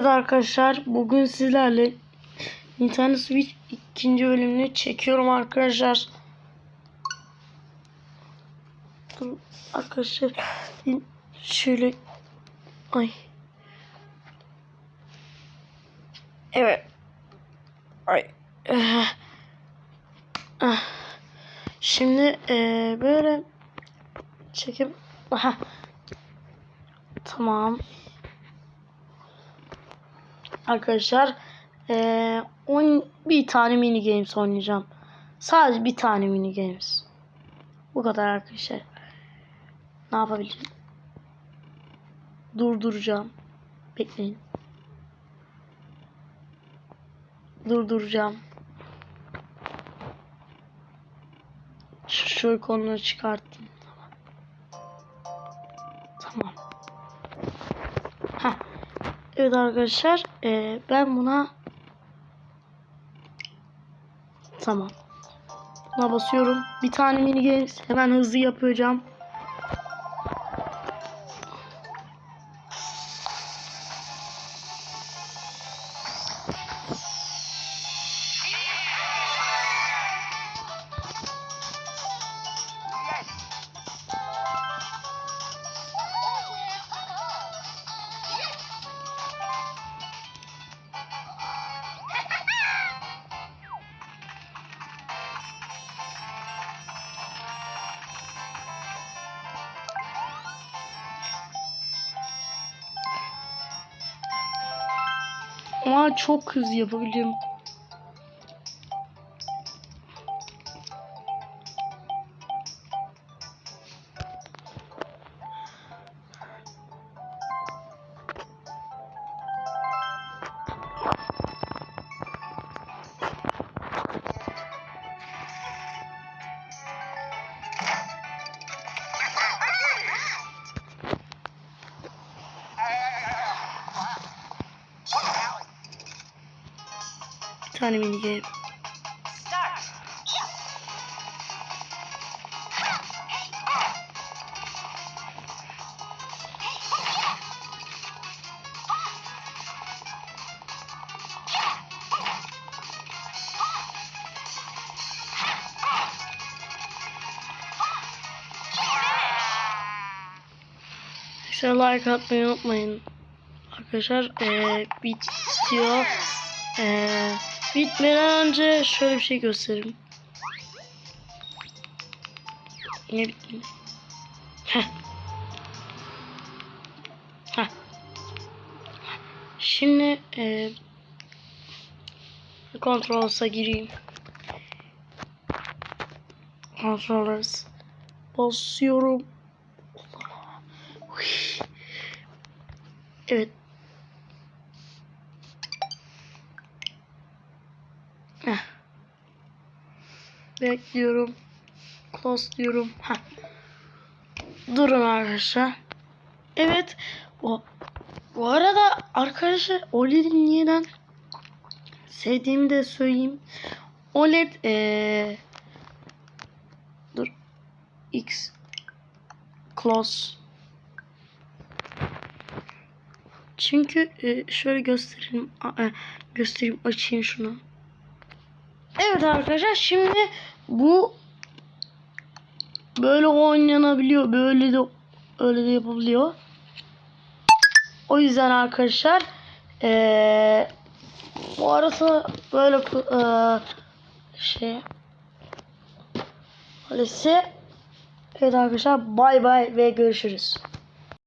Evet arkadaşlar bugün sizlerle Nintendo Switch ikinci bölümünü çekiyorum arkadaşlar. Dur arkadaşlar şöyle ay Evet ay. Şimdi eee, böyle çekip aha tamam Arkadaşlar eee 10 bir tane mini games oynayacağım. Sadece bir tane mini games. Bu kadar arkadaşlar. Ne yapabilirim? Durduracağım. Bekleyin. Durduracağım. Şu, şu konuları çıkarttım. Tamam. Heh. Evet arkadaşlar eee, ben buna tamam. Buna basıyorum. Bir tane mini games hemen hızlı yapacağım ama çok hızlı yapabiliyorum tane mini game Arkadaşlar like atmayı unutmayın. Arkadaşlar eee bitiyor. Eee bitmeden önce şöyle bir şey göstereyim. Ne bitti? Heh. Heh. Şimdi eee Controls'a gireyim. Controllers basıyorum. Evet. Heh. Bekliyorum. Close diyorum. Heh. Durun arkadaşlar. Evet. Bu, bu arada arkadaşlar OLED'i niyeden sevdiğimi de söyleyeyim. OLED ee, dur X close Çünkü e, şöyle göstereyim a- e, göstereyim açayım şunu. Evet arkadaşlar şimdi bu böyle oynanabiliyor. Böyle de öyle de yapabiliyor. O yüzden arkadaşlar eee bu arası böyle eee şey öyleyse evet arkadaşlar bay bay ve görüşürüz.